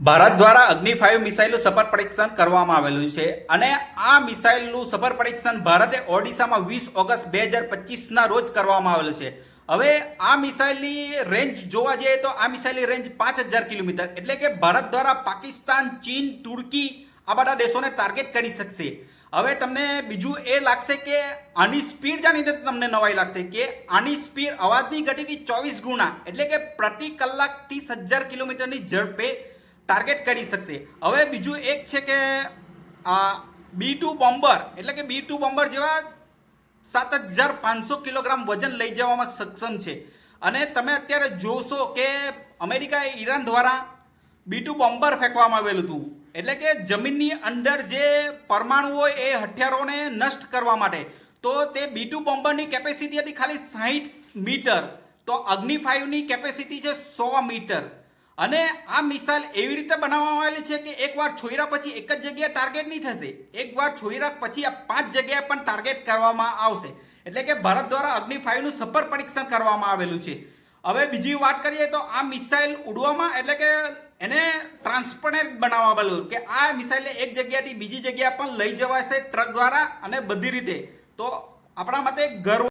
ભારત દ્વારા અગ્નિ ફાઇવ મિસાઇલનું સફળ પરીક્ષણ કરવામાં આવેલું છે અને આ મિસાઇલનું સફળ પરીક્ષણ ભારતે ઓડિશામાં વીસ ઓગસ્ટ બે હજાર પચીસના રોજ કરવામાં આવેલું છે. હવે આ મિસાઇલની રેન્જ જોવા જઈએ તો આ મિસાઇલની રેન્જ પાંચ હજાર કિલોમીટર એટલે કે ભારત દ્વારા પાકિસ્તાન, ચીન, તુર્કી આ બધા દેશોને ટાર્ગેટ કરી શકશે. હવે તમને બીજું એ લાગશે કે આની સ્પીડ જાણીને તમને નવાઈ લાગશે કે આની સ્પીડ અવાજની ગતિથી ચોવીસ ગુણા એટલે કે પ્રતિ કલાક ત્રીસ હજાર કિલોમીટરની ઝડપે ટાર્ગેટ કરી શકશે. હવે બીજું એક છે કે બી ટુ બોમ્બર એટલે કે બી ટુ બોમ્બર જેવા સાત હજાર પાંચસો કિલોગ્રામ વજન લઈ જવામાં સક્ષમ છે. અને તમે અત્યારે જોશો કે અમેરિકા ઈરાન દ્વારા બી ટુ બોમ્બર ફેંકવામાં આવેલું હતું. એટલે કે જમીનની અંદર જે પરમાણુ હોય એ હથિયારોને નષ્ટ કરવા માટે. તો તે બી ટુ બોમ્બરની કેપેસિટી હતી ખાલી સાહીઠ મીટર. તો અગ્નિ ફાઇવની કેપેસિટી છે સો મીટર. અને આ મિસાઇલ એવી રીતે બનાવવામાં આવેલી છે કે એકવાર છોયરા પછી એક જ જગ્યાએ ટાર્ગેટ નહીં થશે, એકવાર છોયરા પછી આ પાંચ જગ્યાએ પણ ટાર્ગેટ કરવામાં આવશે. એટલે કે ભારત દ્વારા અગ્નિ ફાઇવનું સફળ પરીક્ષણ કરવામાં આવેલું છે. હવે બીજી વાત કરીએ તો આ મિસાઇલ ઉડવામાં એટલે કે એને ટ્રાન્સપરન્ટ બનાવવામાં આવેલું કે આ મિસાઇલને એક જગ્યાથી બીજી જગ્યા પણ લઈ જવાશે ટ્રક દ્વારા અને બધી રીતે. તો આપણા માટે ગર્વ